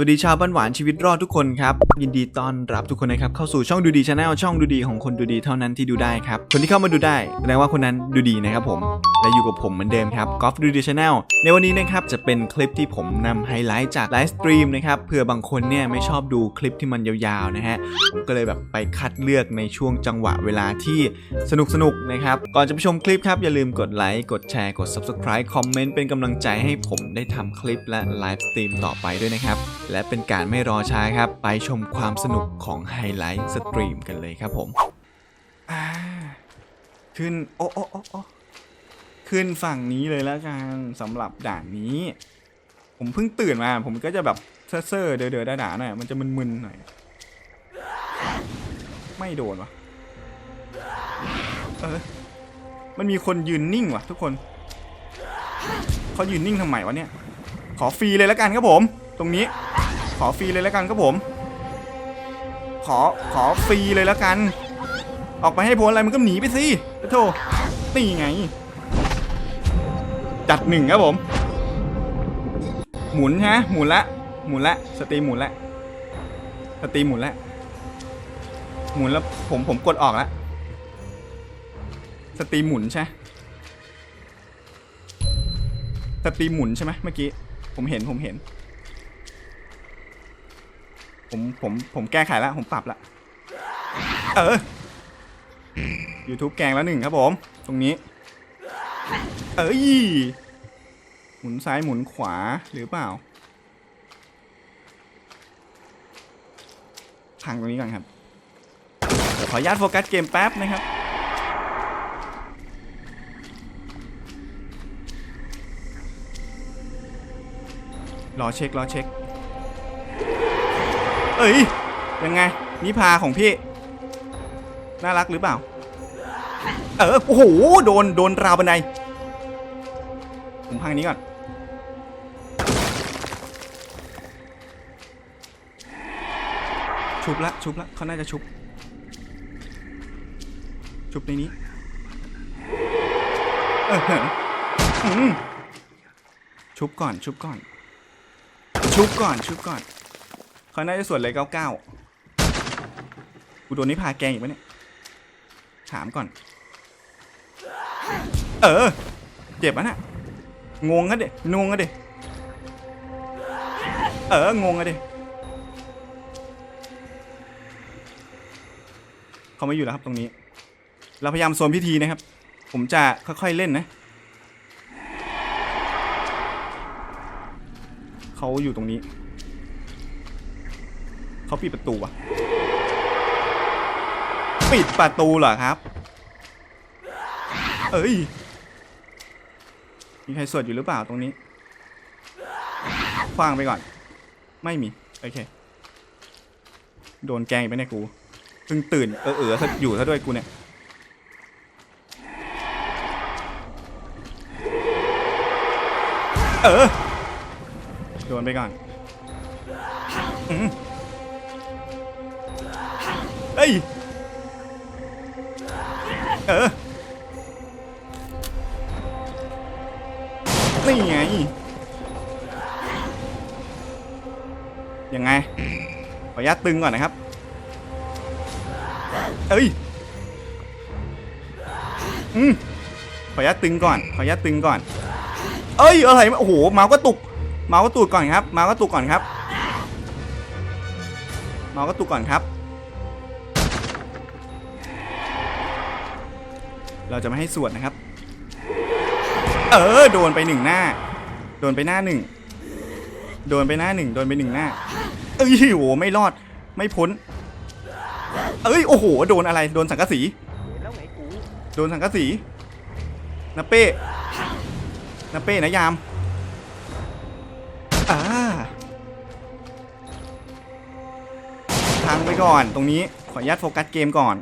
วัสดีชาวบ้านหวานชีวิตรอดทุกคนครับ ยินดีต้อนรับทุกคนนะครับเข้าสู่ช่องดูดีชาแนลช่องดูดีของคนดูดีเท่านั้นที่ดูได้ครับ คนที่เข้ามาดูได้แสดงว่าคนนั้นดูดีนะครับผม และอยู่กับผมเหมือนเดิมครับกอล์ฟดูดีชาแนลในวันนี้นะครับจะเป็นคลิปที่ผมนำไฮไลท์จากไลฟ์สตรีมนะครับเผื่อบางคนเนี่ยไม่ชอบดูคลิปที่มันยาวๆนะฮะผมก็เลยแบบไปคัดเลือกในช่วงจังหวะเวลาที่สนุกๆนะครับก่อนจะไปชมคลิปครับอย่าลืมกดไลค์กดแชร์กด subscribe คอมเมนต์เป็นกำลังใจให้ผมได้ทำคลิปและไลฟ์สตรีมต่อไปด้วยนะครับและเป็นการไม่รอช้าครับ ไปชมความสนุกของไฮไลท์สตรีมกันเลยครับผมขึ้น โอ้โอ้โอ้โอ้ขึ้นฝั่งนี้เลยแล้วกันสำหรับด่านนี้ ผมเพิ่งตื่นมา ผมก็จะแบบเซ่อเดือๆด่าหน่อยมันจะมึนๆหน่อย ไม่โดนวะเออมันมีคนยืนนิ่งวะทุกคนเขายืนนิ่งทำไมวะเนี่ย ขอฟรีเลยแล้วกันครับผม ตรงนี้ ขอฟรีเลยแล้วกันครับผม ขอขอฟรีเลยแล้วกัน ออกไปให้พ้นอะไรมันก็หนีไปสิโธ่นี่ไง จัดหนึ่งครับผม หมุนฮะหมุนละหมุนละสตรีหมุนละสตรีหมุนละหมุนแล้วผมผมกดออกแล้วสตรีหมุนใช่สตรีหมุนใช่ไหมเมื่อกี้ผมเห็นผมเห็น ผมผมผมแก้ไขแล้วผมปรับล้วเออ YouTube แกงแล้วหนึ่งครับผม ตรงนี้ เอ้ย หมุนซ้ายหมุนขวาหรือเปล่าพังตรงนี้ก่อนครับ ขออนุญาตโฟกัสเกมแป๊บนะครับรอเช็ครอเช็ค เอ้ยยังไงนิพาของพี่ น่ารักหรือเปล่า เออโอ้โหโดนโดนราวบันไดผมพังนี้ก่อนชุบละชุบละเขาน่าจะชุบ ชุบในนี้เออชุบก่อนชุบก่อน ชุบก่อนชุบก่อน เขาน่าจะสวนเลยเก้าเก้ากูโดนนี่พาแกงอีกไหมเนี่ย ถามก่อน เออ เจ็บอะน่ะ งงกันเด็งงกันเด็เออ งงกันเด็เขาไม่อยู่แล้วครับตรงนี้ เราพยายามโซนพิธีนะครับ ผมจะค่อยๆเล่นนะ เขาอยู่ตรงนี้ เขาปิดประตูวะปิดประตูเหรอครับ เอ้ย มีใครสวดอยู่หรือเปล่าตรงนี้คว้างไปก่อน ไม่มี โอเค โดนแกงไปเนี่ยกูเพิ่งตื่นเออเออซะอยู่ซะด้วยกูเนี่ยเออโดนไปก่อนอ เอ้ย เออ นี่ไง ยังไง ขออนุญาตตึงก่อนนะครับ เอ้ย อืมขออนุญาตตึงก่อน ขออนุญาตตึงก่อน เอ้ย อะไร โอ้โห เมาส์ก็ตุก เมาส์ก็ตุกก่อนครับ เมาส์ก็ตุกก่อนครับ เมาส์ก็ตุกก่อนครับ เราจะไม่ให้สวดนะครับ เออ โดนไปหนึ่งหน้า โดนไปหน้าหนึ่ง โดนไปหน้าหนึ่ง โดนไปหนึ่งหน้า เอ้ยโหไม่รอด ไม่พ้น เอ้ย โอ้โห โดนอะไร โดนสังกะสี โดนสังกะสีนาเป้นาเป้นะยาม อ่าทางไปก่อน ตรงนี้ ขออนุญาตโฟกัสเกมก่อน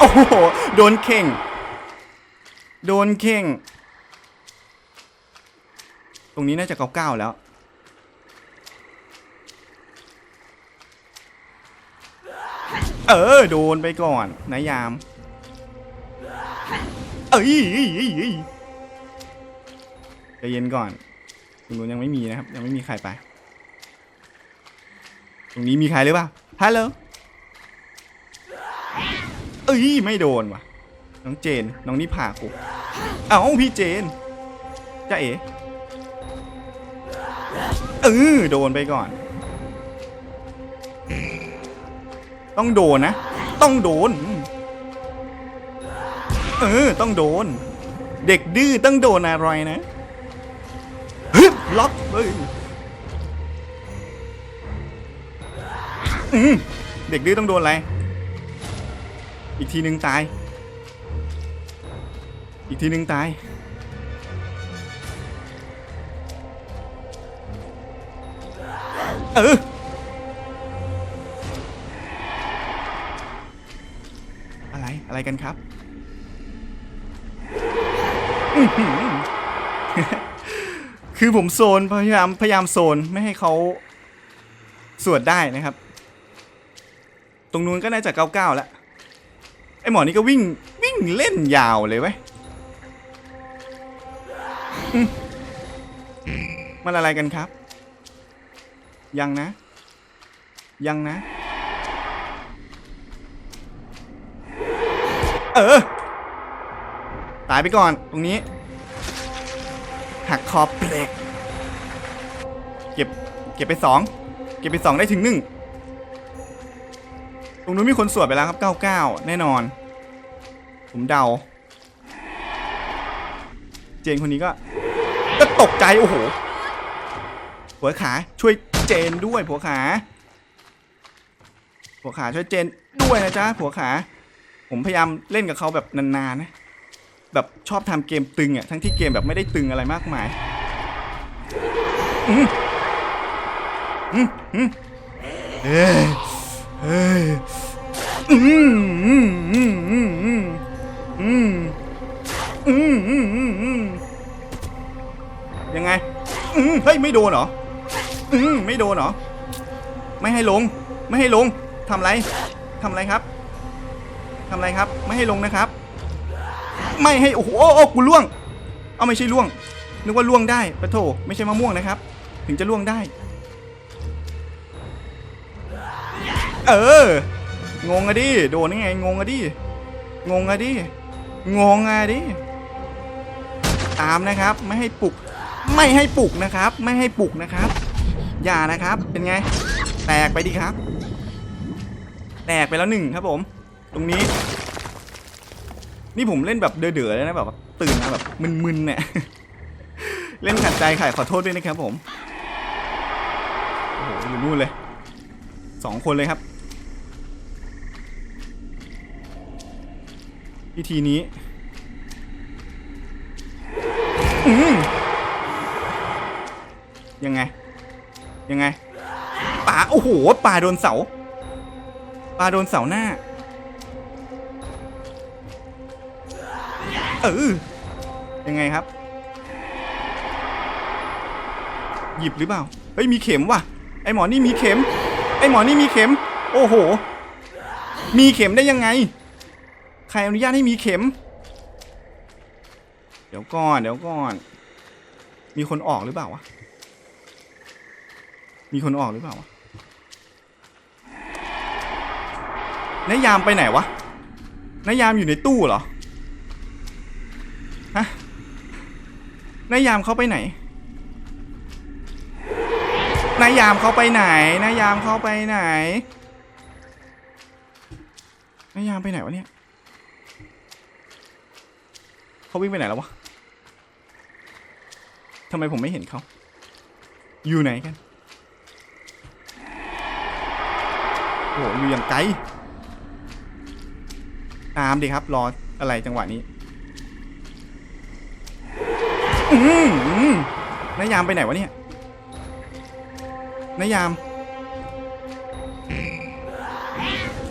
โอ้โห โดนเข่ง โดนเข่ง ตรงนี้น่าจะเก้าเก้าแล้ว เออ โดนไปก่อนนายามเอ้ยเอ้ยเยเอ้ยใจเย็นก่อนตรงนู้นยังไม่มีนะครับ ยังไม่มีใครไป ตรงนี้มีใครหรือเปล่าฮัลโหล เอ้ยไม่โดนว่ะ น้องเจน น้องนิพากูเอ้าพี่เจนจ้าเอ๋เออโดนไปก่อน ต้องโดนนะ ต้องโดน เออต้องโดน เด็กดื้อต้องโดนอะไรนะฮึบล็อกเฮ้ยเด็กดื้อต้องโดนอะไร อีกทีหนึ่งตาย อีกทีหนึ่งตาย เออ อะไร อะไรกันครับ คือผมโซน พยายาม พยายามโซน ไม่ให้เขาสวดได้นะครับ ตรงนู้นก็น่าจะเก้าเก้าแล้ว ไอหมอนี่ก็วิ่งวิ่งเล่นยาวเลยเว้ยมันอะไรกันครับ ยังนะ ยังนะ เออ ตายไปก่อนตรงนี้ หักคอเปลกเก็บ เก็บไปสอง เก็บไปสองได้ถึงหนึ่ง รงนู้นมีคนสวดไปแล้วครับ 99 แน่นอน ผมเดา เจนคนนี้ก็ก็ตกใจ โอ้โหผัวขาช่วยเจนด้วยผัวขาผัวขาช่วยเจนด้วยนะจ๊ะผัวขา ผมพยายามเล่นกับเขาแบบนานๆนะ แบบชอบทำเกมตึงอะทั้งที่เกมแบบไม่ได้ตึงอะไรมากมายอืมอืมอืมเฮ้ย เฮ้ยอืมอืมอืมอืมอืมอืมอืมอืมอืมอืมยังไง อืมเฮ้ย ไม่โดนเหรอ อืมไม่โดนเหรอ ไม่ให้ลง ไม่ให้ลงทำไรทำไรครับทำไรครับ ไม่ให้ลงนะครับ ไม่ให้ โอ้โหโอ้กูล่วง เอาไม่ใช่ล่วง นึกว่าล่วงได้ปะโถ ไม่ใช่มะม่วงนะครับ ถึงจะล่วงได้ เออ งงอะดิ โดนยังไง งงอะดิ งงอะดิ งงอะดิ ตามนะครับ ไม่ให้ปลุก ไม่ให้ปลุกนะครับ ไม่ให้ปลุกนะครับ อย่านะครับ เป็นไง แตกไปดิครับ แตกไปแล้วหนึ่งครับผม ตรงนี้ นี่ผมเล่นแบบเดือดๆเลยนะแบบตื่นมาแบบมึนๆเนี่ย เล่นขัดใจไข่ขอโทษด้วยนะครับผม โอ้โหอยู่นู่นเลยสองคนเลยครับ พิธีนี้อืมยังไง ยังไงป่าโอ้โหป่าโดนเสาป่าโดนเสาหน้า เออ ยังไงครับ หยิบหรือเปล่า เฮ้ยมีเข็มว่ะ ไอหมอนี่มีเข็ม ไอหมอนี่มีเข็ม โอ้โห มีเข็มได้ยังไง ใครอนุญาตให้มีเข็ม เดี๋ยวก่อน เดี๋ยวก่อน มีคนออกหรือเปล่าวะ มีคนออกหรือเปล่าวะนายามไปไหนวะนายามอยู่ในตู้เหรอ ฮะนายามเขาไปไหนนายามเขาไปไหนนายามเขาไปไหนนายามไปไหนวะเนี่ย เขาวิ่งไปไหนแล้ววะทำไมผมไม่เห็นเขา อยู่ไหนกัน โอ้โหอยู่อย่างไกล ตามดิครับ รออะไรจังหวะนี้ อืมอืมนายยามไปไหนวะเนี่ยนายยาม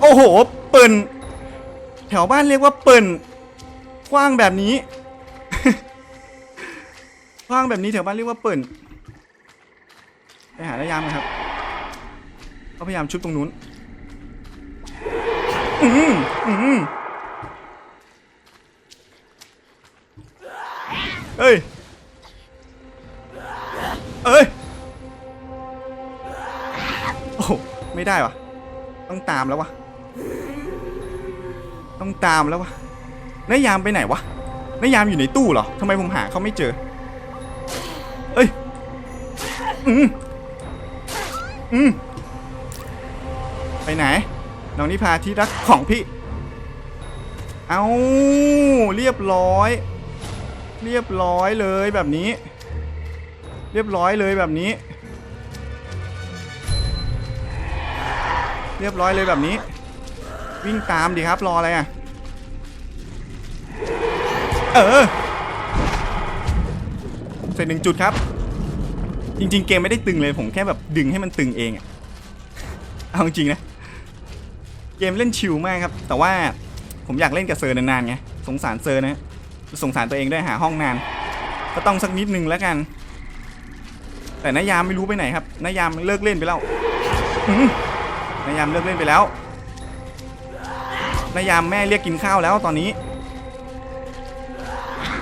โอ้โห เปิ่น แถวบ้านเรียกว่าเปิ่น กว้างแบบนี้ กว้างแบบนี้แถวบ้านเรียกว่าเปิ่นไปหานายยามกันครับเขาพยายามชุบตรงนู้น อืมอืมเฮ้ย เอ้ย โอ้ไม่ได้วะต้องตามแล้ววะต้องตามแล้ววะ นายยามไปไหนวะนายยามอยู่ในตู้เหรอทำไมผมหาเขาไม่เจอ เอ้ย อืมอืมไปไหน น้องนิพาที่รักของพี่ เอาเรียบร้อย เรียบร้อยเลยแบบนี้ เรียบร้อยเลยแบบนี้ เรียบร้อยเลยแบบนี้ วิ่งตามดิครับรออะไรอะ เออเสร็จหนึ่งจุดครับ จริง ๆ เกมไม่ได้ตึงเลยผมแค่แบบดึงให้มันตึงเองอะเอาจริงนะ เกมเล่นชิลมากครับ แต่ว่าผมอยากเล่นกับเซอร์นานๆไงสงสารเซอร์นะสงสารตัวเองด้วยหาห้องนาน ก็ต้องสักนิดนึงแล้วกัน แต่นายามไม่รู้ไปไหนครับนายามเลิกเล่นไปแล้วนายามเลิกเล่นไปแล้วนายามแม่เรียกกินข้าวแล้วตอนนี้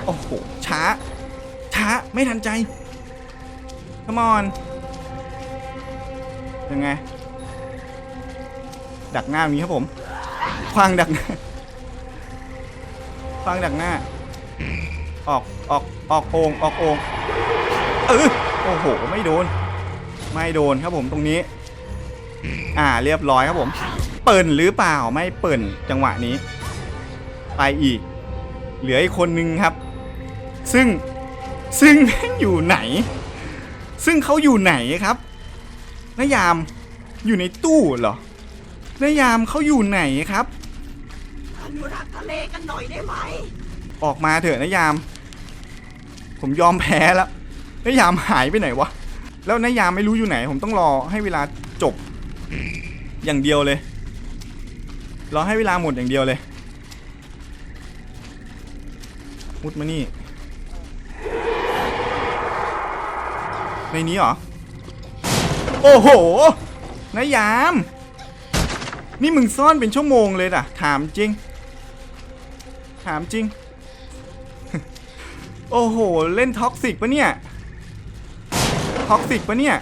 โอ้โห ช้า ช้า ไม่ทันใจ come on ยังไง ดักหน้ามีครับผมควางดักควางดักหน้า ออก ออก ออกโองออกโองเออโอ้โห ไม่โดน ไม่โดนครับผมตรงนี้ อ่า เรียบร้อยครับผม เปิ่นหรือเปล่า ไม่เปิ่นจังหวะนี้ ไปอีก เหลืออีกคนนึงครับ ซึ่งซึ่งแม่งอยู่ไหน ซึ่งเขาอยู่ไหนครับนายามอยู่ในตู้เหรอนายามเขาอยู่ไหนครับอนุรักษ์ทะเลกันหน่อยได้ไหม ออกมาเถอะนายาม ผมยอมแพ้แล้วนายามหายไปไหนวะ แล้วนายามไม่รู้อยู่ไหน ผมต้องรอให้เวลาจบ อย่างเดียวเลย รอให้เวลาหมดอย่างเดียวเลย มุดมานี่ ในนี้เหรอ โอ้โหนายยาม นี่มึงซ่อนเป็นชั่วโมงเลยด่ะ ถามจริง ถามจริง โอ้โห เล่นท็อกซิกปะเนี่ย ท็อกซิกปะเนี่ย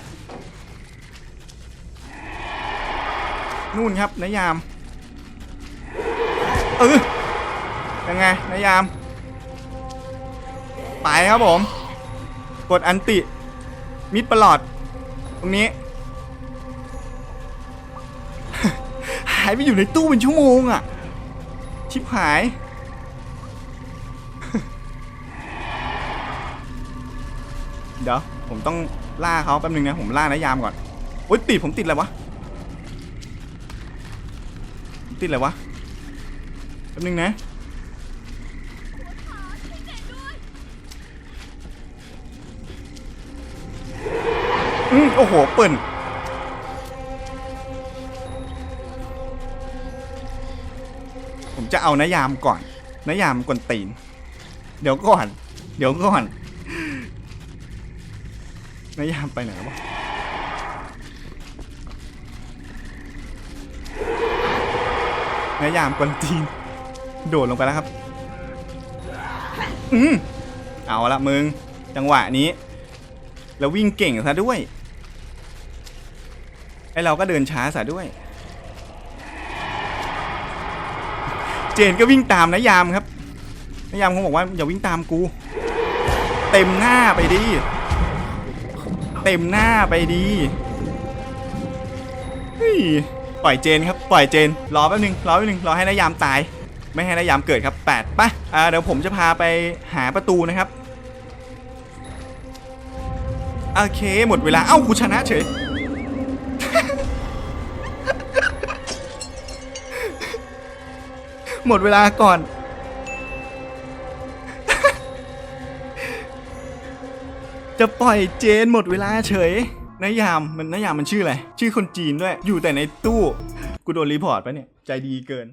นู่นครับนายยาม เออยังไงนายาม ไปครับผม กดอันติ มิดประหลอด ตรงนี้ หายไปอยู่ในตู้เป็นชั่วโมงอะชิบหาย เดี๋ยว ผมต้องล่าเขาแป๊บนึงนะ ผมล่านายามก่อนโอ๊ยติดผมติดอะไรวะ ติดอะไรวะ แป๊บนึงนะ อืมโอ้โหปิ่นผมจะเอานายามก่อนนายามกวนตีน เดี๋ยวก่อน เดี๋ยวก่อนนายามไปไหนวะนายามกวนตีน โดดลงไปแล้วครับ อืมเอาละมึง จังหวะนี้ แล้ววิ่งเก่งซะด้วย ไอเราก็เดินช้าซะด้วย เจนก็วิ่งตามนายามครับนายามเขาบอกว่าอย่าวิ่งตามกู เต็มหน้าไปดิ เต็มหน้าไปดีปล่อยเจนครับปล่อยเจนรอแป๊บนึงรอแป๊บนึงรอให้นายามตาย ไม่ให้นายามเกิดครับแปดปะอ่าเดี๋ยวผมจะพาไปหาประตูนะครับโอเคหมดเวลาเอ้ากูชนะเฉย หมดเวลาก่อน จะปล่อยเจนหมดเวลาเฉยนายามมันนายามมันชื่ออะไร ชื่อคนจีนด้วย อยู่แต่ในตู้ กูโดนรีพอร์ตปะเนี่ย ใจดีเกิน